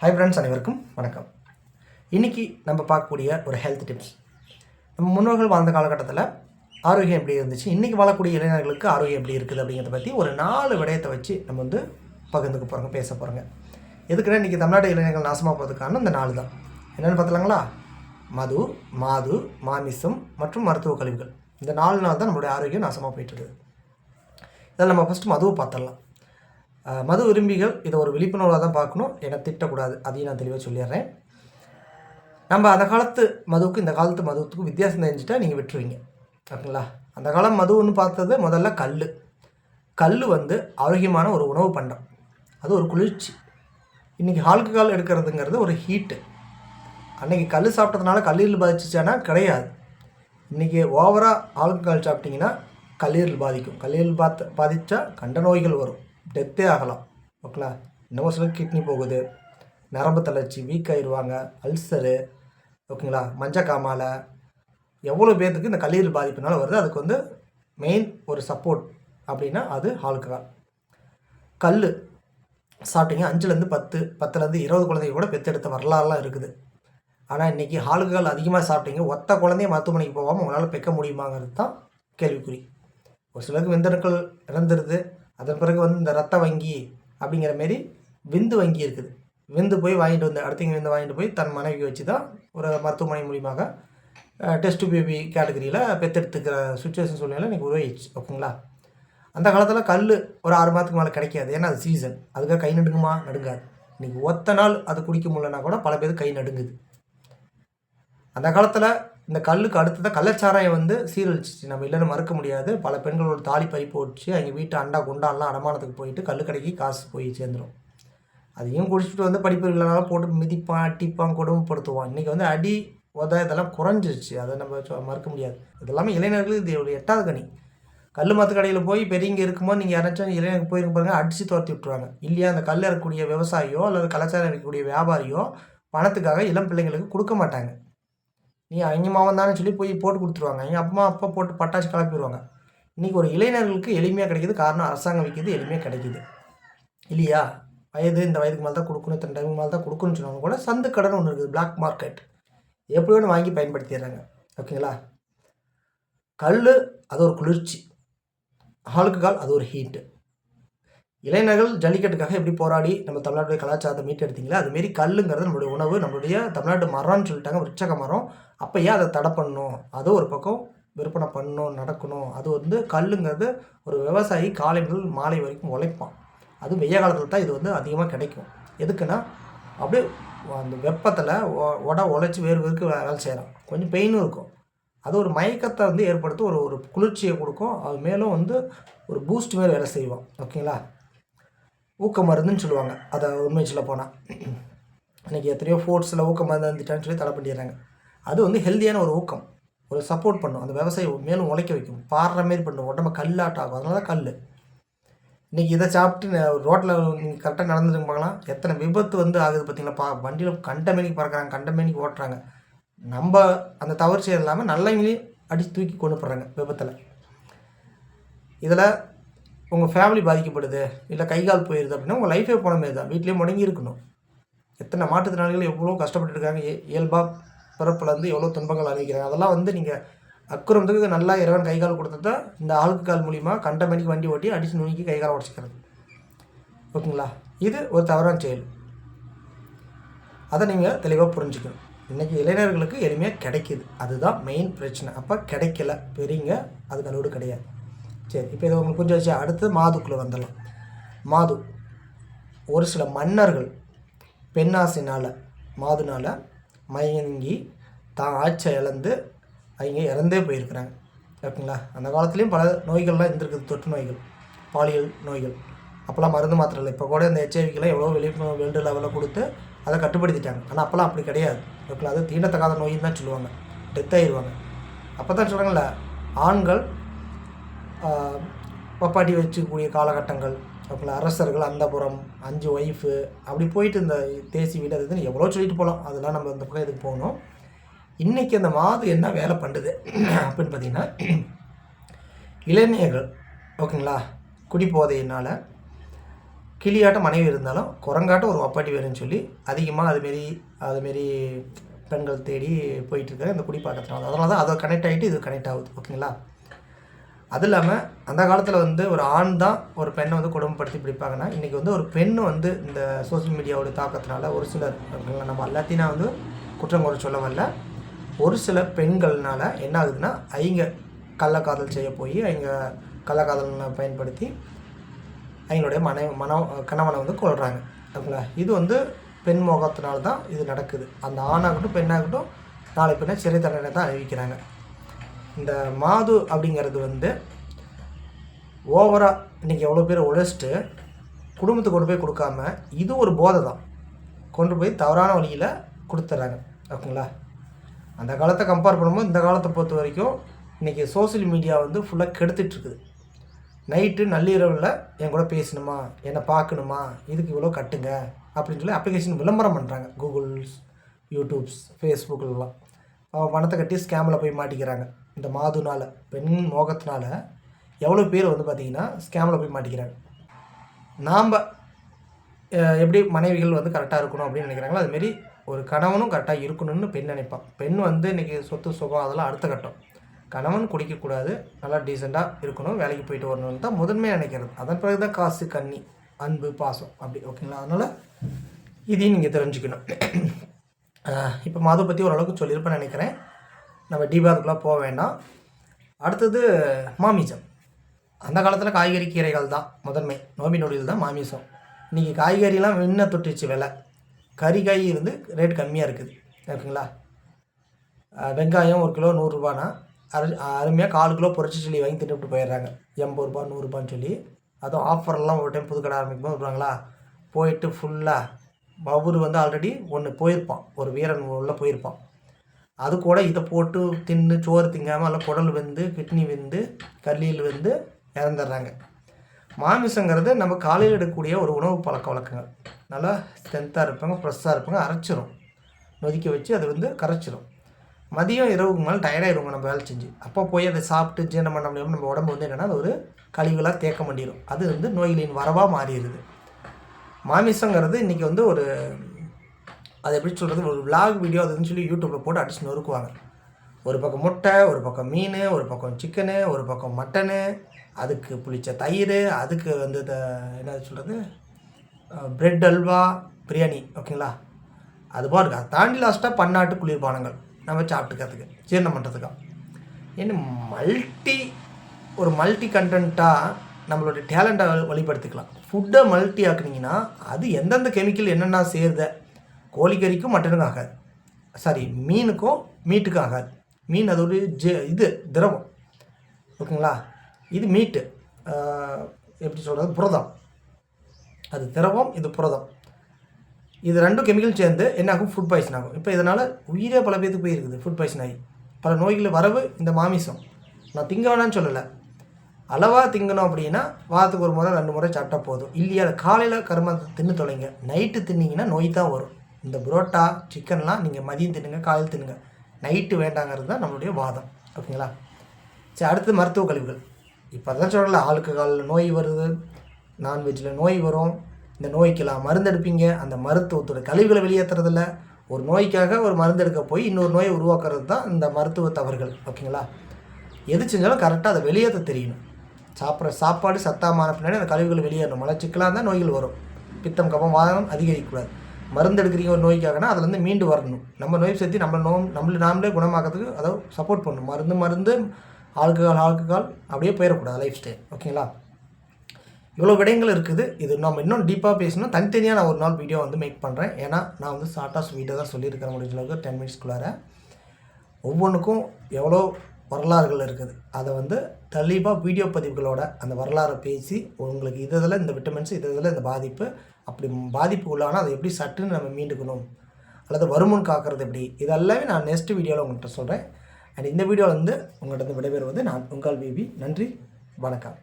Hi friends அனைவருக்கும் வணக்கம். இன்றைக்கி நம்ம பார்க்கக்கூடிய ஒரு ஹெல்த் டிப்ஸ் நம்ம முன்னோர்கள் வாழ்ந்த காலகட்டத்தில் ஆரோக்கியம் எப்படி இருந்துச்சு? இன்றைக்கி வாழக்கூடிய இளைஞர்களுக்கு ஆரோக்கியம் எப்படி இருக்குது அப்படிங்கிறத பற்றி ஒரு நாலு விடயத்தை வச்சு நம்ம வந்து பகிர்ந்துக்க போகிறோங்க பேச போகிறோங்க எதுக்குன்னா இன்றைக்கி தமிழ்நாடு இளைஞர்கள் நாசமாக போகிறதுக்கான இந்த நாலு தான். என்னென்னு பார்த்துலாங்களா மது மாது மாமிசம் மற்றும் மருத்துவ கழிவுகள். இந்த நாலு நாள் தான் நம்மளுடைய ஆரோக்கியம் நாசமாக போயிட்டுருக்குது இதில் நம்ம ஃபஸ்ட்டு மதுவை பார்த்துடலாம். மது விரும்பிகள் இதை ஒரு விழிப்புணர்வாக தான் பார்க்கணும். என திட்டக்கூடாது. அதையும் நான் தெளிவாக சொல்லிடுறேன். நம்ம அந்த காலத்து மதுவுக்கு இந்த காலத்து மதுவுக்கும் வித்தியாசம் தெரிஞ்சுட்டா நீங்கள் விட்டுருவீங்க. ஓகேங்களா? அந்த காலம் மதுன்னு பார்த்தது முதல்ல கல் கல் வந்து ஆரோக்கியமான ஒரு உணவு பண்டம். அது ஒரு குளிர்ச்சி. இன்றைக்கி ஆல்கஹால் எடுக்கிறதுங்கிறது ஒரு ஹீட்டு அன்றைக்கி கல் சாப்பிட்டதுனால கல்லீரல் பாதிச்சிச்சானா கிடையாது. இன்றைக்கி ஓவராக ஆல்கஹால் சாப்பிட்டிங்கன்னா கல்லீரல் பாதிக்கும். கல்லீரல் பாத்து பாதித்தா கண்ட நோய்கள் வரும். டெத்தே ஆகலாம். ஓகேங்களா இன்னமும் சிலருக்கு கிட்னி போகுது. நரம்பு தளர்ச்சி வீக் ஆயிடுவாங்க அல்சரு. ஓகேங்களா? மஞ்சக்காமாலை எவ்வளோ பேர்த்துக்கு இந்த கல்லீரல் பாதிப்புனால வருது? அதுக்கு வந்து மெயின் ஒரு சப்போர்ட் அப்படின்னா அது ஆல்கஹால் கல் சாப்பிட்டீங்க அஞ்சுலேருந்து பத்து பத்துலேருந்து இருபது குழந்தைங்க கூட பெற்றெடுத்த வரலாறுலாம் இருக்குது. ஆனால் இன்றைக்கி ஆளுகள் அதிகமாக சாப்பிட்டீங்க. ஒத்த குழந்தைய மருத்துவமனைக்கு போகாமல் உங்களால் பெக்க முடியுமாங்கிறது தான் கேள்விக்குறி. ஒரு சிலருக்கு விந்தணுக்கள் இறந்துருது. அதன் பிறகு வந்து இந்த ரத்த வங்கி அப்படிங்கிற மாரி விந்து வங்கி இருக்குது. விந்து போய் வாங்கிட்டு வந்து அடுத்தவங்க விந்து வாங்கிட்டு போய் தன் மனைவி வச்சு தான் ஒரு மருத்துவமனை மூலியமாக டெஸ்ட் பேபி கேட்டகரியில் பெற்றெடுத்துக்கிற சுச்சுவேஷன் சூழ்நிலை இன்றைக்கி உருவாயிடுச்சு ஓகேங்களா? அந்த காலத்தில் கல் ஒரு ஆறு மாதத்துக்கு மேலே கிடைக்காது. ஏன்னா அது சீசன் அதுக்காக கை நடுங்குமா? நடுங்காது. இன்றைக்கி ஒத்த நாள் அது குடிக்க முடியலன்னா கூட பல பேர் கை நடுங்குது. அந்த காலத்தில் இந்த கல்லுக்கு அடுத்ததாக கள்ளச்சாராயம் வந்து சீரழிச்சிச்சு. நம்ம இல்லைன்னு மறுக்க முடியாது. பல பெண்களோட தாலி பறி போட்டுச்சு அவங்க வீட்டு அண்டா குண்டாலாம் அடமானத்துக்கு போயிட்டு கல் கடைக்கு காசு போய் சேர்ந்துடும் அதையும் குடிச்சிட்டு வந்து படிப்பு இல்லைனாலும் போட்டு மிதிப்பான் அட்டிப்பான் கொடுமைப்படுத்துவான். இன்றைக்கி வந்து அடி உத இதெல்லாம் குறைஞ்சிருச்சு. அதை நம்ம மறுக்க முடியாது. இதெல்லாமே இளைஞர்களுக்கு இது ஒரு எட்டாவது கனி. கல் மத்து கடையில் போய் பெரியங்க இருக்கும்போது நீங்கள் யாராச்சும் இளைஞருக்கு போயிருக்க பாருங்க அடித்து துரத்தி விட்ருவாங்க இல்லையா அந்த கல் இறக்கக்கூடிய விவசாயியோ அல்லது கலாச்சாரம் இருக்கக்கூடிய வியாபாரியோ பணத்துக்காக இளம் பிள்ளைங்களுக்கு கொடுக்க மாட்டாங்க. நீ அவங்க மாவன் தானே சொல்லி போய் போட்டு கொடுத்துருவாங்க. எங்கள் அப்பா அப்பா போட்டு பட்டாசு கிளப்பிடுவாங்க இன்றைக்கி ஒரு இளைஞர்களுக்கு எளிமையாக கிடைக்கிது. காரணம் அரசாங்கம் விற்கிது எளிமையாக கிடைக்கிது. இல்லையா? வயது இந்த வயதுக்கு மேலே தான் கொடுக்கணும் இத்தனை டைமுக்கு மேலே தான் கொடுக்கணும்னு சொன்னவங்க கூட சந்து கடன் ஒன்று இருக்குது பிளாக் மார்க்கெட் எப்படி வேணும் வாங்கி பயன்படுத்திடுறாங்க. ஓகேங்களா? கல் அது ஒரு குளிர்ச்சி. ஆளுக்குகால் அது ஒரு ஹீட்டு இளைஞர்கள் ஜல்லிக்கட்டுக்காக எப்படி போராடி நம்ம தமிழ்நாட்டுடைய கலாச்சாரத்தை மீட்டெடுத்தீங்களா? அதுமாரி கல்லுங்கிறது நம்மளுடைய உணவு நம்மளுடைய தமிழ்நாட்டு மரம்னு சொல்லிட்டாங்க விருட்சக மரம். அப்போ ஏன் அதை தடை பண்ணணும்? அது ஒரு பக்கம் விற்பனை பண்ணணும் நடக்கணும். அது வந்து கல்லுங்கிறது ஒரு விவசாயி காலை முதல் மாலை வரைக்கும் உழைப்பான். அது வெய்ய காலத்தில் தான் இது வந்து அதிகமாக கிடைக்கும். எதுக்குன்னா அப்படியே அந்த வெப்பத்தில் உட உழைச்சி வேறு வேறுக்கு வேலை செய்கிறான் கொஞ்சம் பெயினும் இருக்கும். அது ஒரு மயக்கத்தை வந்து ஏற்படுத்தும் ஒரு ஒரு குளிர்ச்சியை கொடுக்கும். அது மேலும் வந்து ஒரு பூஸ்ட் மாரி வேலை செய்வோம் ஓகேங்களா? ஊக்க மருந்துன்னு சொல்லுவாங்க. அதை உண்மை சொல்ல போனால் இன்றைக்கி எத்தனையோ ஃபோர்ட்ஸில் ஊக்க மருந்து வந்துட்டான்னு சொல்லி தடை பண்ணிடுறாங்க. அது வந்து ஹெல்த்தியான ஒரு ஊக்கம். ஒரு சப்போர்ட் பண்ணும். அந்த விவசாயம் மேலும் உழைக்க வைக்கும். பாடுற மாரி பண்ணும். உடம்ப கல்லாட்டம் அதனால தான் கல் இன்றைக்கி இதை சாப்பிட்டு ரோட்டில் நீங்கள் கரெக்டாக நடந்துட்டு பார்க்கலாம். எத்தனை விபத்து வந்து ஆகுது பார்த்தீங்களா? பா வண்டியில் கண்ட மேனிக்கு பறக்கிறாங்க. கண்ட மேனிக்கு ஓட்டுறாங்க. நம்ம அந்த தவறு செய்ய இல்லாமல் நல்லவங்களையும் அடித்து தூக்கி கொண்டு போடுறாங்க விபத்தில். இதில் உங்கள் ஃபேமிலி பாதிக்கப்படுது இல்லை கை கால் போயிடுது அப்படின்னா உங்கள் லைஃபே போன மாரி தான் வீட்லேயே முடங்கி இருக்கணும். எத்தனை மாற்றுத்திறனாளிகள் எவ்வளோ கஷ்டப்பட்டுருக்காங்க இயல்பாக பிறப்புலேருந்து எவ்வளோ துன்பங்கள் அனுபவிக்கிறாங்க. அதெல்லாம் வந்து நீங்கள் அக்குறதுக்கு நல்லா இறைவன் கை கால் கொடுத்தா இந்த ஆளுக்கு கால் மூலிமா கண்ட மணிக்கு வண்டி ஓட்டி அடிச்சு நுணுக்கி கை கால் உடச்சிக்கிறது. ஓகேங்களா? இது ஒரு தவறான செயல். அதை நீங்கள் தெளிவாக புரிஞ்சுக்கணும். இன்றைக்கி இளைஞர்களுக்கு எளிமையாக கிடைக்கிது. அதுதான் மெயின் பிரச்சனை. அப்போ கிடைக்கல பெரியங்க அதுக்கு அளவு கிடையாது. சரி இப்போ இதை உங்களுக்கு புரிஞ்சு வச்சு அடுத்து மாதுக்குள்ளே வந்துடலாம். மாது ஒரு சில மன்னர்கள் பெண்ணாசினால் மாதுனால் மயங்கி தான் ஆட்சியை இழந்து அவங்க இறந்தே போயிருக்கிறாங்க. ஓகேங்களா? அந்த காலத்துலேயும் பல நோய்கள்லாம் இருந்திருக்குது தொற்று நோய்கள் பாலியல் நோய்கள். அப்போல்லாம் மருந்து மாத்திரை இல்லை. இப்போ கூட இந்த ஹெச்ஐவிக்கெல்லாம் எவ்வளோ விழிப்புணர்வு வேல்டு லெவலில் கொடுத்து அதை கட்டுப்படுத்திட்டாங்க. ஆனால் அப்போல்லாம் அப்படி கிடையாது. ஓகேங்களா? அது தீண்டத்தக்காத நோயின்னு தான் சொல்லுவாங்க. டெத் ஆயிடுவாங்க அப்போ தான் சொல்கிறாங்கல்ல ஆண்கள் பப்பாட்டி வச்சுக்கூடிய காலகட்டங்கள் அப்புறம் அரசர்கள் அந்தபுரம் அஞ்சு ஒய்ஃபு அப்படி போயிட்டு இந்த தேசி வீடு அது இதுன்னு எவ்வளோ சொல்லிட்டு போகலாம் அதெல்லாம் நம்ம இந்த பக்கம் இதுக்கு போகணும்? இன்றைக்கி அந்த மாது என்ன வேலை பண்ணுது? அப்படின்னு பார்த்தீங்கன்னா இளைஞர்கள் ஓகேங்களா குடிபோதையினால் கிளியாட்டம் மனைவி இருந்தாலும் குரங்காட்டம் ஒரு ஒப்பாட்டி வேணும்னு சொல்லி அதிகமாக அதுமாரி அதுமாரி பெண்கள் தேடி போயிட்டுருக்காங்க இந்த குடிப்பழக்கத்தினால. அதனால தான் அதை கனெக்ட் ஆகிட்டு இது கனெக்ட் ஆகுது. ஓகேங்களா? அது இல்லாமல் அந்த காலத்தில் வந்து ஒரு ஆண் தான் ஒரு பெண்ணை வந்து குடும்பப்படுத்தி பிடிப்பாங்கன்னா இன்றைக்கி வந்து ஒரு பெண் வந்து இந்த சோஷியல் மீடியாவோட தாக்கத்தினால ஒரு சிலர் நம்ம எல்லாத்தையும் நான் வந்து குற்றம் குறை சொல்ல வரல. ஒரு சில பெண்கள்னால என்ன ஆகுதுன்னா அவங்க கள்ளக்காதல் செய்ய போய் அவங்க கள்ளக்காதலை பயன்படுத்தி அவங்களுடைய மனை மன கணவனை வந்து கொள்கிறாங்க ஓகேங்களா? இது வந்து பெண் முகத்தினால தான் இது நடக்குது. அந்த ஆணாகட்டும் பெண்ணாகட்டும் நாளை பின்ன சிறை தண்டனை தான் அறிவிக்கிறாங்க. இந்த மாது அப்படிங்கிறது வந்து ஓவராக இன்றைக்கி எவ்வளோ பேர் உழைச்சிட்டு குடும்பத்துக்கு கொண்டு போய் கொடுக்காம இது ஒரு போதை தான். கொண்டு போய் தவறான வழியில் கொடுத்துட்றாங்க ஓகேங்களா? அந்த காலத்தை கம்பேர் பண்ணும்போது இந்த காலத்தை பொறுத்த வரைக்கும் இன்றைக்கி சோசியல் மீடியா வந்து ஃபுல்லாக கெடுத்துட்ருக்குது நைட்டு நள்ளிரவில் என் கூட பேசணுமா? என்னை பார்க்கணுமா? இதுக்கு இவ்வளோ கட்டுங்க? அப்படின்னு சொல்லி அப்ளிகேஷன் விளம்பரம் பண்ணுறாங்க கூகுள்ஸ் யூடியூப்ஸ் ஃபேஸ்புக்கிலலாம் அவன் பணத்தை கட்டி ஸ்கேமில் போய் மாட்டிக்கிறாங்க. இந்த மாதுனால் பெண் மோகத்தினால எவ்வளோ பேர் வந்து பார்த்திங்கன்னா ஸ்கேமில் போய் மாட்டிக்கிறாங்க. நாம் எப்படி மனைவிகள் வந்து கரெக்டாக இருக்கணும் அப்படின்னு நினைக்கிறாங்களோ அதுமாரி ஒரு கணவனும் கரெக்டாக இருக்கணும்னு பெண் நினைப்பான். பெண் வந்து இன்றைக்கி சொத்து சுகம் அதெல்லாம் அடுத்த கட்டம். கணவன் குடிக்கக்கூடாது நல்லா டீசெண்டாக இருக்கணும் வேலைக்கு போயிட்டு வரணும்னு தான் முதன்மையாக நினைக்கிறது. அதன் பிறகு தான் காசு கண்ணி அன்பு பாசம் அப்படி ஓகேங்களா அதனால் இதையும் நீங்கள் தெரிஞ்சுக்கணும். இப்போ மது பற்றி ஓரளவுக்கு சொல்லியிருப்பேன்னு நினைக்கிறேன். நம்ம டீபாதுக்குலாம் போக வேண்டாம். அடுத்தது மாமிசம். அந்த காலத்தில் காய்கறி கீரைகள் தான் முதன்மை. நோம்பி நொடியில் தான் மாமிசம். இன்றைக்கி காய்கறிலாம் விண்ண தொட்டுச்சு விலை. கறி காய் இருந்து ரேட் கம்மியாக இருக்குது. ஓகேங்களா? வெங்காயம் ஒரு கிலோ நூறுரூபானா அரு அருமையாக கால் கிலோ பொரிச்சு சொல்லி வாங்கி தின்னுட்டு போயிடுறாங்க. எண்பது ரூபா நூறுரூபான்னு சொல்லி. அதுவும் ஆஃபர்லாம் ஒரு டைம் புது கடை ஆரம்பிக்கும் வருவாங்களா போயிட்டு ஃபுல்லாக அவர் வந்து ஆல்ரெடி ஒன்று போயிருப்பான். ஒரு வீரன் உள்ளே போயிருப்பான். அது கூட இதை போட்டு தின்னு சோறு திங்காமல் எல்லாம் குடல் வெந்து கிட்னி வெந்து கல்லியில் வெந்து இறந்துடுறாங்க. மாமிசங்கிறது நம்ம காலையில் எடுக்கக்கூடிய ஒரு உணவு பழக்க வழக்கங்கள். நல்லா ஸ்ட்ரென்த்தாக இருப்பாங்க ஃப்ரெஷ்ஷாக இருப்பாங்க அரைச்சிரும். நொதிக்க வச்சு அது வந்து கரைச்சிரும். மதியம் இரவுக்கு மேலே டயர்டாயிருவோங்க நம்ம வேலை செஞ்சு. அப்போ போய் அதை சாப்பிட்டு ஜீரணம் பண்ண முடியாமல் நம்ம உடம்பு வந்து என்னென்னா அது ஒரு கழிவுகளாக தேக்க மாட்டிடும் அது வந்து நோய்களின் வரவாக மாறிடுது. மாமிசங்கிறது இன்றைக்கி வந்து ஒரு அது எப்படி சொல்கிறது ஒரு விலாக் வீடியோ அதுன்னு சொல்லி யூடியூப்பில் போட்டு அடிச்சு நொறுக்குவாங்க. ஒரு பக்கம் முட்டை ஒரு பக்கம் மீன் ஒரு பக்கம் சிக்கனு ஒரு பக்கம் மட்டனு அதுக்கு புளித்த தயிர் அதுக்கு வந்து என்ன சொல்கிறது பிரெட் அல்வா பிரியாணி ஓகேங்களா அதுபோல் இருக்குது அதை தாண்டி லாஸ்ட்டாக பன்னாட்டு குளிர்பானங்கள் நம்ம சாப்பிட்டுக்கிறதுக்கு ஜீரணம் பண்ணுறதுக்காக என்ன மல்டி ஒரு மல்டி கண்டென்ட்டாக நம்மளுடைய டேலண்ட்டை வெளிப்படுத்திக்கலாம் ஃபுட்டை மல்டி ஆக்குனீங்கன்னா அது எந்தெந்த கெமிக்கல் என்னென்ன சேருத கோழிக்கறிக்கும் மட்டனுக்கும் ஆகாது. சாரி மீனுக்கும் மீட்டுக்கும் ஆகாது. மீன் அது ஒரு ஜெ இது திரவம். ஓகேங்களா? இது மீட்டு. எப்படி சொல்கிறது புரதம். அது திரவம் இது புரதம். இது ரெண்டும் கெமிக்கல் சேர்ந்து என்ன ஆகும் ஃபுட் பாய்சன் ஆகும். இப்போ இதனால் உயிரே பல பேருக்கு போயிருக்குது ஃபுட் பாய்சன் ஆகி. பல நோய்கள் வரவு இந்த மாமிசம். நான் திங்க வேணான்னு சொல்லலை. அளவாக திங்கணும் அப்படின்னா வாரத்துக்கு ஒரு முறை ரெண்டு முறை சாப்பிட்டா போதும். இல்லையா? காலையில் கருமாந்தத்தை தின்னு தொலைங்க. நைட்டு தின்னிங்கன்னா நோய் தான் வரும். இந்த புரோட்டா சிக்கன்லாம் நீங்கள் மதியம் தின்னுங்க காலையில் தின்னுங்க. நைட்டு வேண்டாங்கிறது தான் நம்மளுடைய வாதம். ஓகேங்களா? சரி அடுத்து மருத்துவ கழிவுகள். இப்போ தான் சொல்லலை ஆளுக்கு காலில் நோய் வருது நான்வெஜ்ஜில் நோய் வரும். இந்த நோய்க்கெல்லாம் மருந்து எடுப்பீங்க. அந்த மருத்துவத்தோட கழிவுகளை வெளியேற்றுறதில்ல ஒரு நோய்க்காக ஒரு மருந்து எடுக்க போய் இன்னொரு நோயை உருவாக்குறது தான் இந்த மருத்துவ தவறுகள். ஓகேங்களா? எது செஞ்சாலும் கரெக்டாக அதை வெளியேற்ற தெரியணும். சாப்பிட்ற சாப்பாடு சத்தாமான பின்னாடி அந்த கழிவுகள் வெளியேறணும். மலச்சிக்கலாம் இருந்தால் நோய்கள் வரும். பித்தம் கபம் வாதம் அதிகரிக்கக்கூடாது. மருந்து எடுக்கிறீங்க ஒரு நோய்க்காகனா அதுலேருந்து மீண்டு வரணும். நம்ம நோய் சேர்த்து நம்ம நோ நம்மளை நாமளே குணமாக்கிறதுக்கு அதை சப்போர்ட் பண்ணணும். மருந்து மருந்து ஆல்கஹால் ஆல்கஹால் அப்படியே போயிடக்கூடாது லைஃப் ஸ்டைல் ஓகேங்களா? இவ்வளோ விடயங்கள் இருக்குது. இது நம்ம இன்னும் டீப்பாக பேசணும். தனித்தனியாக நான் ஒரு நாள் வீடியோ வந்து மேக் பண்ணுறேன் ஏன்னா நான் வந்து ஷார்ட்டாக ஸ்வீட்டாக தான் சொல்லியிருக்கிறேன் முடிஞ்ச அளவுக்கு டென் மினிட்ஸ்குள்ளார ஒவ்வொன்றுக்கும் எவ்வளோ வரலாறுகள் இருக்குது. அதை வந்து தெளிவாக வீடியோ பதிவுகளோட அந்த வரலாறை பேசி உங்களுக்கு இது இதில் இந்த விட்டமின்ஸ் இது இதில் இந்த பாதிப்பு அப்படி பாதிப்பு உள்ளானா அதை எப்படி சட்டுன்னு நம்ம மீண்டுக்கணும்? அல்லது வருமுன் காக்கிறது எப்படி? இதெல்லாமே நான் நெக்ஸ்ட் வீடியோவில் உங்கள்கிட்ட சொல்கிறேன் அண்ட் இந்த வீடியோவில் வந்து உங்கள்கிட்ட விடைபெறுவது நான் உங்கள் பிபி நன்றி. வணக்கம்.